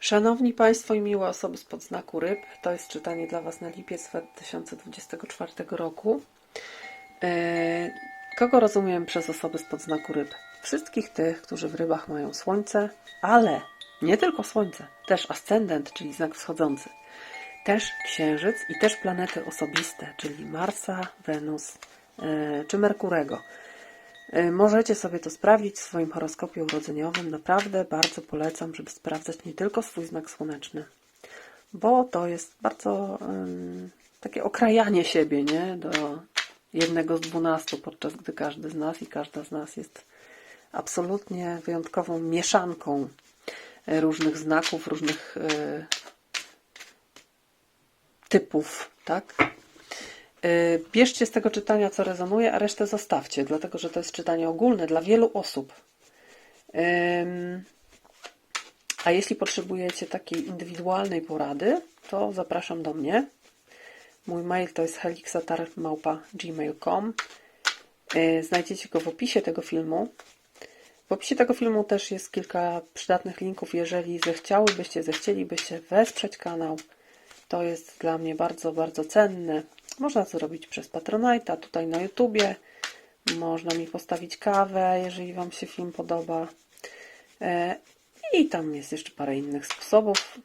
Szanowni Państwo i miłe osoby z podznaku ryb, to jest czytanie dla Was na lipiec 2024 roku. E, Kogo rozumiem przez osoby z podznaku ryb? Wszystkich tych, którzy w rybach mają słońce, ale nie tylko słońce, też ascendent, czyli znak wschodzący, też księżyc i też planety osobiste, czyli Marsa, Wenus e, czy Merkurego. Y, Możecie sobie to sprawdzić w swoim horoskopie urodzeniowym. Naprawdę bardzo polecam, żeby sprawdzać nie tylko swój znak słoneczny, bo to jest bardzo ym, takie okrajanie siebie, nie? Do jednego z dwunastu, podczas gdy każdy z nas i każda z nas jest absolutnie wyjątkową mieszanką y, różnych znaków, różnych y, typów, tak? Y, Bierzcie z tego czytania, co rezonuje, a resztę zostawcie, dlatego że to jest czytanie ogólne dla wielu osób. A jeśli potrzebujecie takiej indywidualnej porady, to zapraszam do mnie. Mój mail to jest helixatar.gmail.com Y, Znajdziecie go w opisie tego filmu. W opisie tego filmu też jest kilka przydatnych linków, jeżeli zechciałybyście, zechcielibyście wesprzeć kanał. To jest dla mnie bardzo, bardzo cenne. Można to zrobić przez Patronite'a, tutaj na YouTubie. Można mi postawić kawę, jeżeli Wam się film podoba. E, I tam jest jeszcze parę innych sposobów.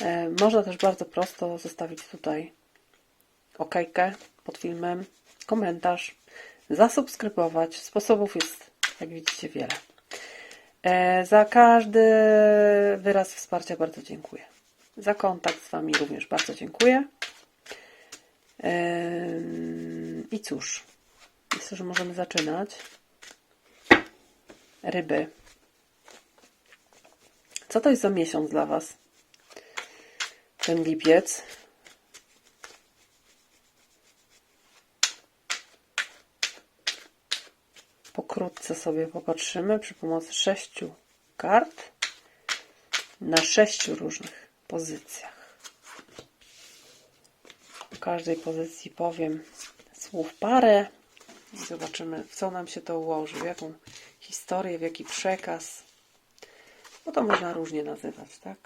E, Można też bardzo prosto zostawić tutaj okejkę pod filmem, komentarz, zasubskrybować. Sposobów jest, jak widzicie, wiele. E, Za każdy wyraz wsparcia bardzo dziękuję. Za kontakt z Wami również bardzo dziękuję. I cóż, myślę, że możemy zaczynać. Ryby. Co to jest za miesiąc dla Was? Ten lipiec. Pokrótce sobie popatrzymy przy pomocy sześciu kart na sześciu różnych pozycjach. W każdej pozycji powiem słów parę i zobaczymy, w co nam się to ułoży, w jaką historię, w jaki przekaz. Bo to można różnie nazywać, tak?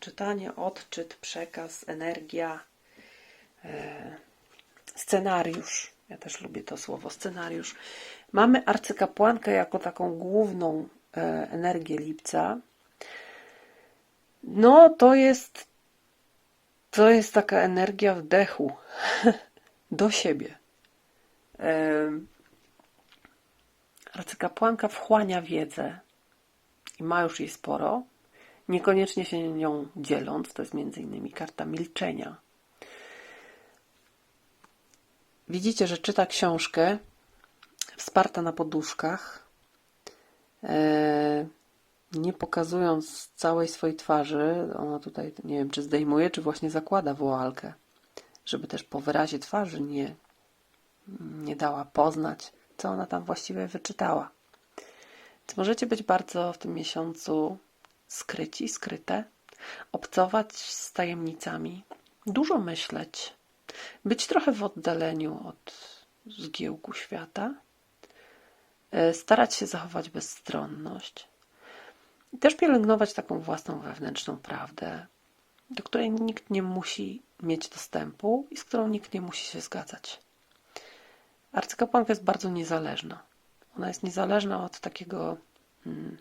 Czytanie, odczyt, przekaz, energia, e, scenariusz. Ja też lubię to słowo scenariusz. Mamy arcykapłankę jako taką główną e, energię lipca. No, to jest to jest taka energia wdechu do siebie. Arcykapłanka wchłania wiedzę i ma już jej sporo, niekoniecznie się nią dzieląc. To jest między innymi karta milczenia. Widzicie, że czyta książkę wsparta na poduszkach, e, nie pokazując całej swojej twarzy. Ona tutaj, nie wiem, czy zdejmuje, czy właśnie zakłada woalkę, żeby też po wyrazie twarzy nie, nie dała poznać, co ona tam właściwie wyczytała. Więc możecie być bardzo w tym miesiącu skryci, skryte, obcować z tajemnicami, dużo myśleć, być trochę w oddaleniu od zgiełku świata, e, starać się zachować bezstronność i też pielęgnować taką własną wewnętrzną prawdę, do której nikt nie musi mieć dostępu i z którą nikt nie musi się zgadzać. Arcykapłanka jest bardzo niezależna. Ona jest niezależna od takiego, mm,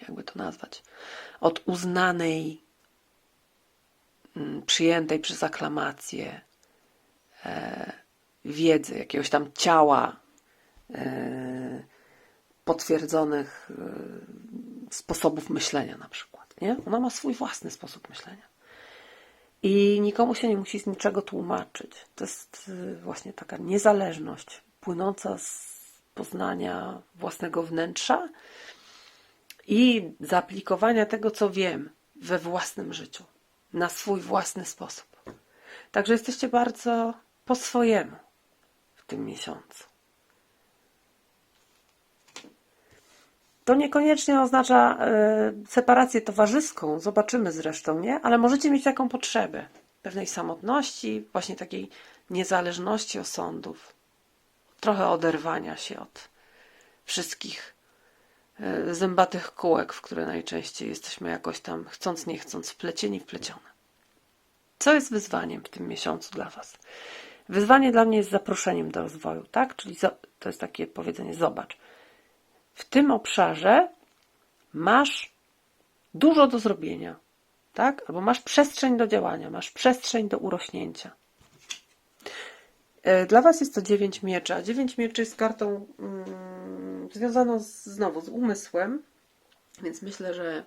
jakby to nazwać, od uznanej, mm, przyjętej przez aklamację e, wiedzy, jakiegoś tam ciała e, potwierdzonych e, sposobów myślenia na przykład. Nie? Ona ma swój własny sposób myślenia. I nikomu się nie musi z niczego tłumaczyć. To jest y, właśnie taka niezależność płynąca z poznania własnego wnętrza i zaaplikowania tego, co wiem we własnym życiu, na swój własny sposób. Także jesteście bardzo po swojemu w tym miesiącu. To niekoniecznie oznacza e, separację towarzyską, zobaczymy zresztą, nie? Ale możecie mieć taką potrzebę pewnej samotności, właśnie takiej niezależności osądów, trochę oderwania się od wszystkich e, zębatych kółek, w które najczęściej jesteśmy jakoś tam chcąc, nie chcąc, wplecieni, wplecione. Co jest wyzwaniem w tym miesiącu dla Was? Wyzwanie dla mnie jest zaproszeniem do rozwoju, tak? Czyli to jest takie powiedzenie: zobacz, w tym obszarze masz dużo do zrobienia, tak? Albo masz przestrzeń do działania, masz przestrzeń do urośnięcia. E, Dla Was jest to dziewięć mieczy, a dziewięć mieczy jest kartą mm, związaną z, znowu z umysłem, więc myślę, że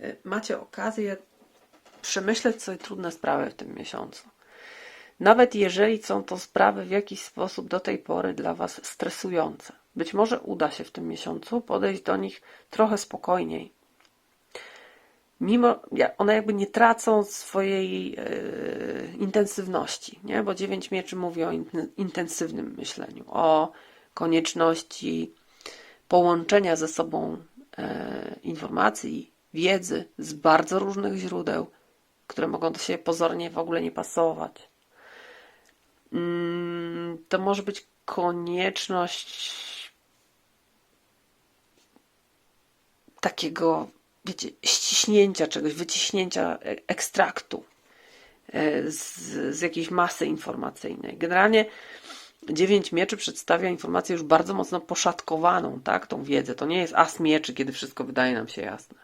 e, macie okazję przemyśleć sobie trudne sprawy w tym miesiącu. Nawet jeżeli są to sprawy w jakiś sposób do tej pory dla Was stresujące. Być może uda się w tym miesiącu podejść do nich trochę spokojniej. Mimo, one jakby nie tracą swojej e, intensywności, nie? bo dziewięć mieczy mówi o in- intensywnym myśleniu, o konieczności połączenia ze sobą e, informacji, wiedzy z bardzo różnych źródeł, które mogą do siebie pozornie w ogóle nie pasować. Mm, To może być konieczność takiego, wiecie, ściśnięcia czegoś, wyciśnięcia e- ekstraktu e, z, z jakiejś masy informacyjnej. Generalnie dziewięć mieczy przedstawia informację już bardzo mocno poszatkowaną, tak, tą wiedzę. To nie jest as mieczy, kiedy wszystko wydaje nam się jasne.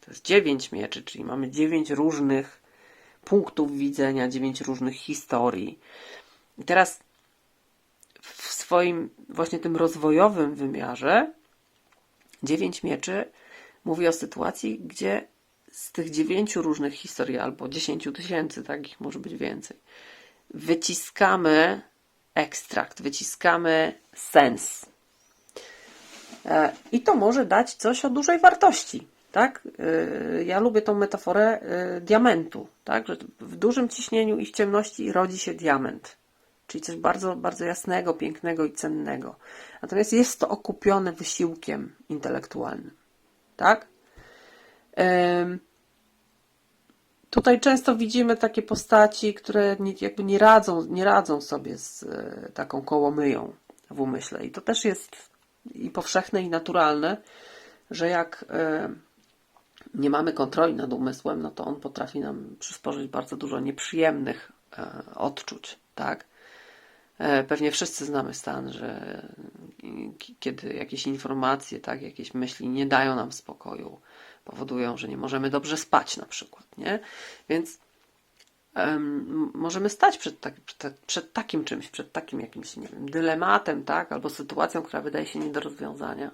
To jest dziewięć mieczy, czyli mamy dziewięć różnych punktów widzenia, dziewięć różnych historii. I teraz w swoim właśnie tym rozwojowym wymiarze dziewięć mieczy mówi o sytuacji, gdzie z tych dziewięciu różnych historii, albo dziesięciu tysięcy, tak ich może być więcej, wyciskamy ekstrakt, wyciskamy sens. E, I to może dać coś o dużej wartości. Tak? E, Ja lubię tą metaforę e, diamentu, tak? że w dużym ciśnieniu i w ciemności rodzi się diament. Czyli coś bardzo, bardzo jasnego, pięknego i cennego. Natomiast jest to okupione wysiłkiem intelektualnym. Tak? Tutaj często widzimy takie postaci, które jakby nie radzą, nie radzą sobie z e, taką kołomyją w umyśle. I to też jest i powszechne, i naturalne, że jak e, nie mamy kontroli nad umysłem, no to on potrafi nam przysporzyć bardzo dużo nieprzyjemnych e, odczuć, tak? E, Pewnie wszyscy znamy stan, że k- kiedy jakieś informacje, tak, jakieś myśli nie dają nam spokoju, powodują, że nie możemy dobrze spać na przykład, nie? Więc em, możemy stać przed, tak, przed, przed takim czymś, przed takim jakimś, nie wiem, dylematem, tak, albo sytuacją, która wydaje się nie do rozwiązania.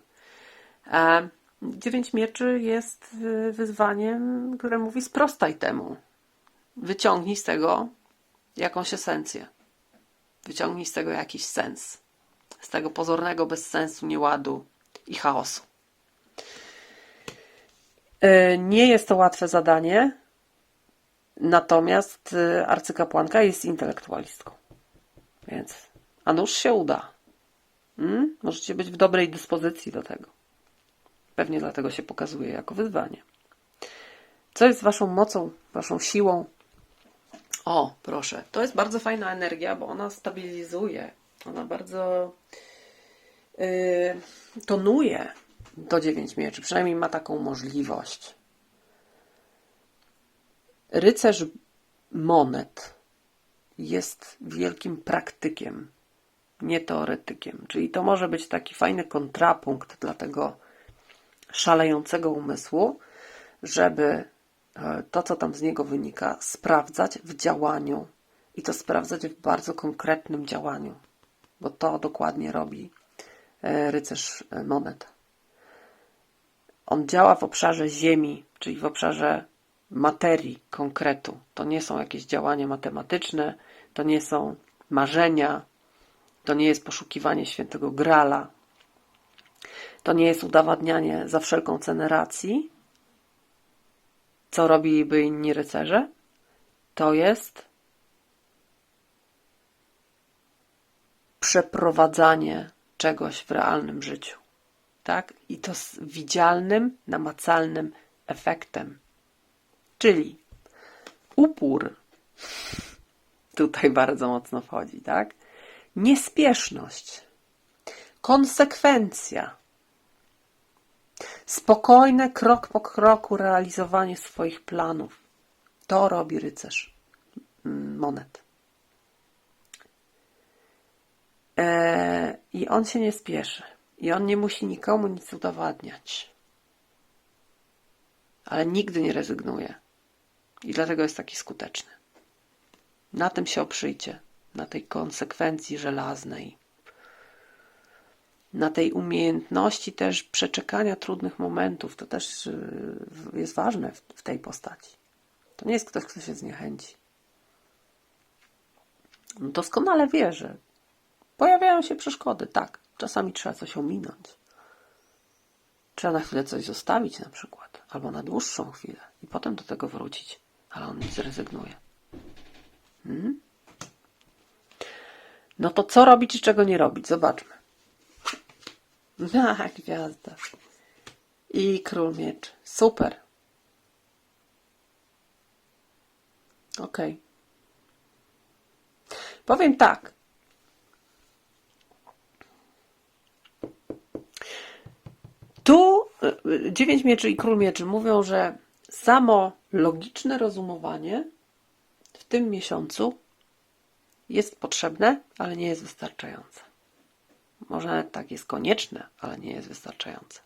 E, Dziewięć mieczy jest y, wyzwaniem, które mówi sprostaj temu. Wyciągnij z tego jakąś esencję. Wyciągnij z tego jakiś sens. Z tego pozornego bezsensu, nieładu i chaosu. E, Nie jest to łatwe zadanie, natomiast e, arcykapłanka jest intelektualistką. Więc, a nuż się uda. Mm? Możecie być w dobrej dyspozycji do tego. Pewnie dlatego się pokazuje jako wyzwanie. Co jest waszą mocą, waszą siłą? O, proszę. To jest bardzo fajna energia, bo ona stabilizuje. Ona bardzo yy, tonuje do dziewięć mieczy. Przynajmniej ma taką możliwość. Rycerz monet jest wielkim praktykiem, nie teoretykiem. Czyli to może być taki fajny kontrapunkt dla tego szalejącego umysłu, żeby to, co tam z niego wynika, sprawdzać w działaniu i to sprawdzać w bardzo konkretnym działaniu, bo to dokładnie robi e, rycerz e, monet. On działa w obszarze ziemi, czyli w obszarze materii, konkretu. To nie są jakieś działania matematyczne, to nie są marzenia, to nie jest poszukiwanie świętego grala, to nie jest udowadnianie za wszelką cenę racji, co robiliby inni rycerze. To jest przeprowadzanie czegoś w realnym życiu. Tak? I to z widzialnym, namacalnym efektem. Czyli upór tutaj bardzo mocno wchodzi, tak? Niespieszność, konsekwencja, Spokojne, krok po kroku realizowanie swoich planów. To robi rycerz monet. E, I on się nie spieszy. I on nie musi nikomu nic udowadniać. Ale nigdy nie rezygnuje. I dlatego jest taki skuteczny. Na tym się oprzyjcie. Na tej konsekwencji żelaznej. Na tej umiejętności też przeczekania trudnych momentów. To też y, jest ważne w, tej postaci. To nie jest ktoś, kto się zniechęci. On Doskonale wie, że pojawiają się przeszkody. Tak, czasami trzeba coś ominąć. Trzeba na chwilę coś zostawić na przykład, albo na dłuższą chwilę i potem do tego wrócić, ale on nie zrezygnuje. Hmm? No to co robić i czego nie robić? Zobaczmy. Na, gwiazda. I król miecz. Super. Okej. Powiem tak. Tu y, dziewięć mieczy i król mieczy mówią, że samo logiczne rozumowanie w tym miesiącu jest potrzebne, ale nie jest wystarczające. Może tak jest konieczne, ale nie jest wystarczające.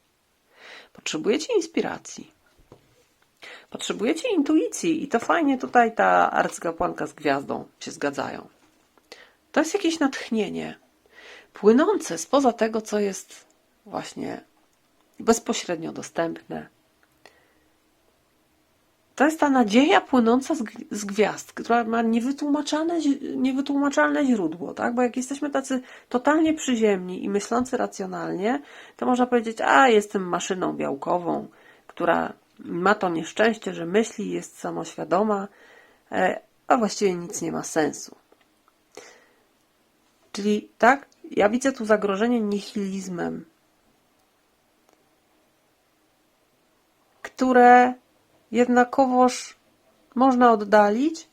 Potrzebujecie inspiracji. Potrzebujecie intuicji i to fajnie tutaj ta arcykapłanka z gwiazdą się zgadzają. To jest jakieś natchnienie płynące spoza tego, co jest właśnie bezpośrednio dostępne. To jest ta nadzieja płynąca z, gwiazd, która ma niewytłumaczalne, niewytłumaczalne źródło, tak? Bo jak jesteśmy tacy totalnie przyziemni i myślący racjonalnie, to można powiedzieć, a jestem maszyną białkową, która ma to nieszczęście, że myśli, jest samoświadoma, e, a właściwie nic nie ma sensu. Czyli tak, ja widzę tu zagrożenie nihilizmem, które jednakowoż można oddalić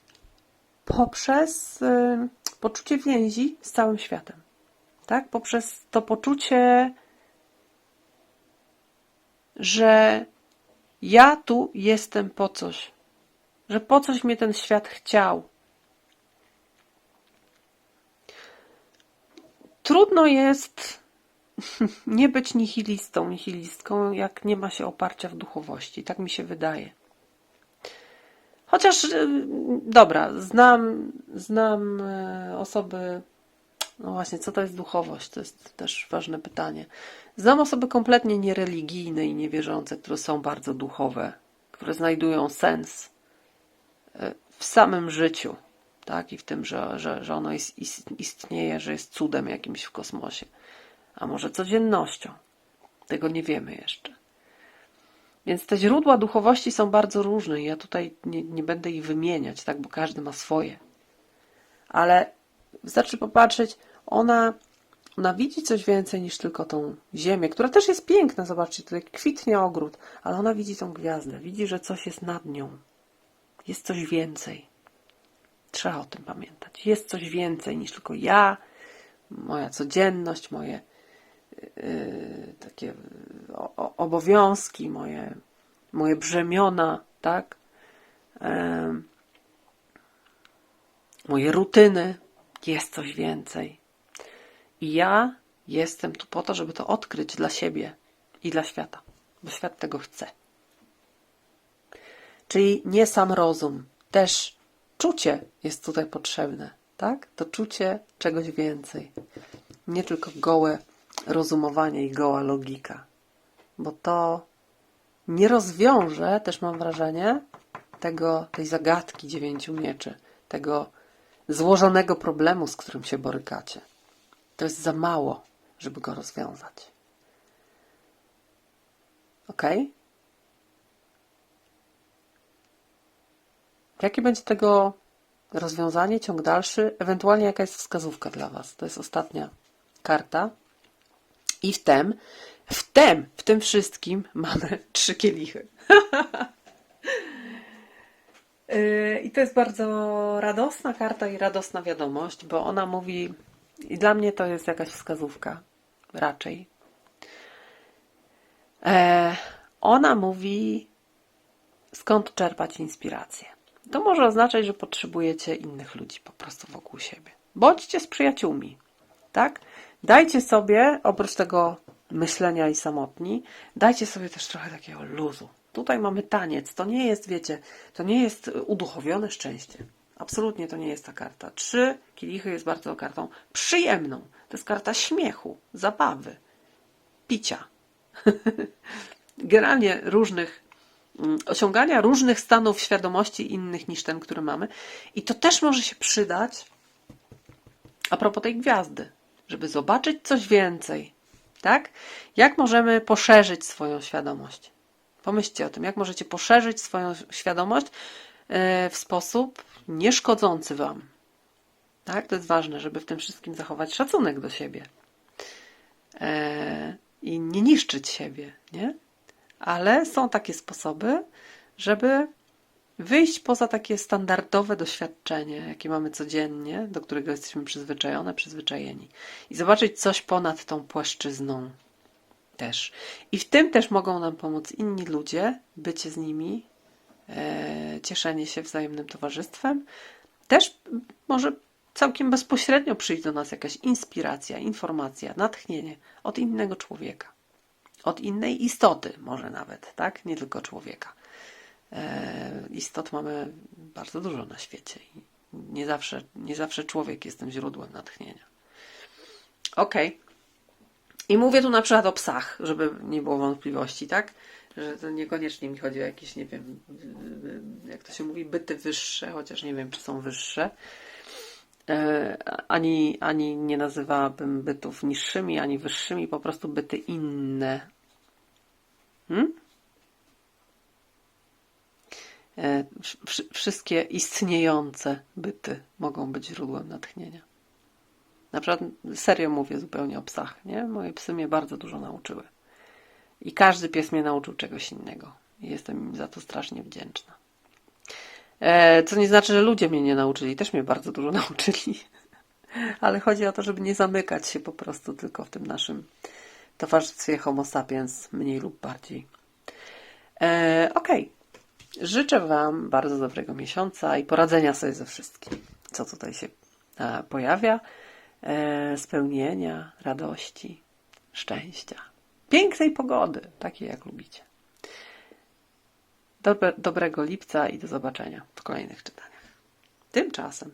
poprzez y, poczucie więzi z całym światem. Tak? Poprzez to poczucie, że ja tu jestem po coś, że po coś mnie ten świat chciał. Trudno jest nie być nihilistą, nihilistką, jak nie ma się oparcia w duchowości. Tak mi się wydaje. Chociaż, y, dobra, znam, znam y, osoby, no właśnie, co to jest duchowość? To jest też ważne pytanie. Znam osoby kompletnie niereligijne i niewierzące, które są bardzo duchowe, które znajdują sens y, w samym życiu, tak? I w tym, że, że, że ono jest, ist- istnieje, że jest cudem jakimś w kosmosie. A może codziennością. Tego nie wiemy jeszcze. Więc te źródła duchowości są bardzo różne ja tutaj nie, nie będę ich wymieniać, tak, bo każdy ma swoje. Ale wystarczy popatrzeć, ona, ona widzi coś więcej niż tylko tą ziemię, która też jest piękna, zobaczcie, tutaj kwitnie ogród, ale ona widzi tą gwiazdę, widzi, że coś jest nad nią. Jest coś więcej. Trzeba o tym pamiętać. Jest coś więcej niż tylko ja, moja codzienność, moje takie o, o, obowiązki, moje, moje brzemiona, tak? Moje rutyny. Jest coś więcej. I ja jestem tu po to, żeby to odkryć dla siebie i dla świata, bo świat tego chce. Czyli nie sam rozum, też czucie jest tutaj potrzebne, tak? To czucie czegoś więcej. Nie tylko gołe rozumowanie i goła logika, bo to nie rozwiąże, też mam wrażenie, tego, tej zagadki dziewięciu mieczy, tego złożonego problemu, z którym się borykacie. To jest za mało, żeby go rozwiązać. Ok? Jakie będzie tego rozwiązanie, ciąg dalszy? Ewentualnie jaka jest wskazówka dla Was? To jest ostatnia karta. I wtem, wtem, w tym wszystkim mamy trzy kielichy. Yy, I to jest bardzo radosna karta i radosna wiadomość, bo ona mówi, i dla mnie to jest jakaś wskazówka, raczej. E, ona mówi, skąd czerpać inspirację. To może oznaczać, że potrzebujecie innych ludzi po prostu wokół siebie. Bądźcie z przyjaciółmi, tak? Dajcie sobie, oprócz tego myślenia i samotni, dajcie sobie też trochę takiego luzu. Tutaj mamy taniec. To nie jest, wiecie, to nie jest uduchowione szczęście. Absolutnie to nie jest ta karta. Trzy kielichy jest bardzo kartą przyjemną. To jest karta śmiechu, zabawy, picia. Generalnie różnych, mm, osiągania różnych stanów świadomości innych niż ten, który mamy. I to też może się przydać a propos tej gwiazdy, żeby zobaczyć coś więcej. Tak? Jak możemy poszerzyć swoją świadomość? Pomyślcie o tym, jak możecie poszerzyć swoją świadomość e, w sposób nieszkodzący Wam. Tak? To jest ważne, żeby w tym wszystkim zachować szacunek do siebie e, i nie niszczyć siebie, nie? Ale są takie sposoby, żeby wyjść poza takie standardowe doświadczenie, jakie mamy codziennie, do którego jesteśmy przyzwyczajone, przyzwyczajeni, i zobaczyć coś ponad tą płaszczyzną też. I w tym też mogą nam pomóc inni ludzie, bycie z nimi, e, cieszenie się wzajemnym towarzystwem. Też może całkiem bezpośrednio przyjść do nas jakaś inspiracja, informacja, natchnienie od innego człowieka, od innej istoty, może nawet, tak? Nie tylko człowieka. E, istot mamy bardzo dużo na świecie nie zawsze, nie zawsze człowiek jest tym źródłem natchnienia. Okej. I mówię tu na przykład o psach, żeby nie było wątpliwości, tak? Że to niekoniecznie mi chodzi o jakieś, nie wiem, jak to się mówi, byty wyższe, chociaż nie wiem, czy są wyższe. E, Ani, ani nie nazywałabym bytów niższymi, ani wyższymi, po prostu byty inne. Hmm? E, wsz- Wszystkie istniejące byty mogą być źródłem natchnienia. Na przykład serio mówię zupełnie o psach, nie? Moje psy mnie bardzo dużo nauczyły. I każdy pies mnie nauczył czegoś innego. I jestem im za to strasznie wdzięczna. E, co nie znaczy, że ludzie mnie nie nauczyli. Też mnie bardzo dużo nauczyli. Ale chodzi o to, żeby nie zamykać się po prostu tylko w tym naszym towarzystwie Homo sapiens, mniej lub bardziej. E, Okej. Życzę Wam bardzo dobrego miesiąca i poradzenia sobie ze wszystkim, co tutaj się e, pojawia. E, spełnienia, radości, szczęścia, pięknej pogody, takiej jak lubicie. Dobre, dobrego lipca i do zobaczenia w kolejnych czytaniach. Tymczasem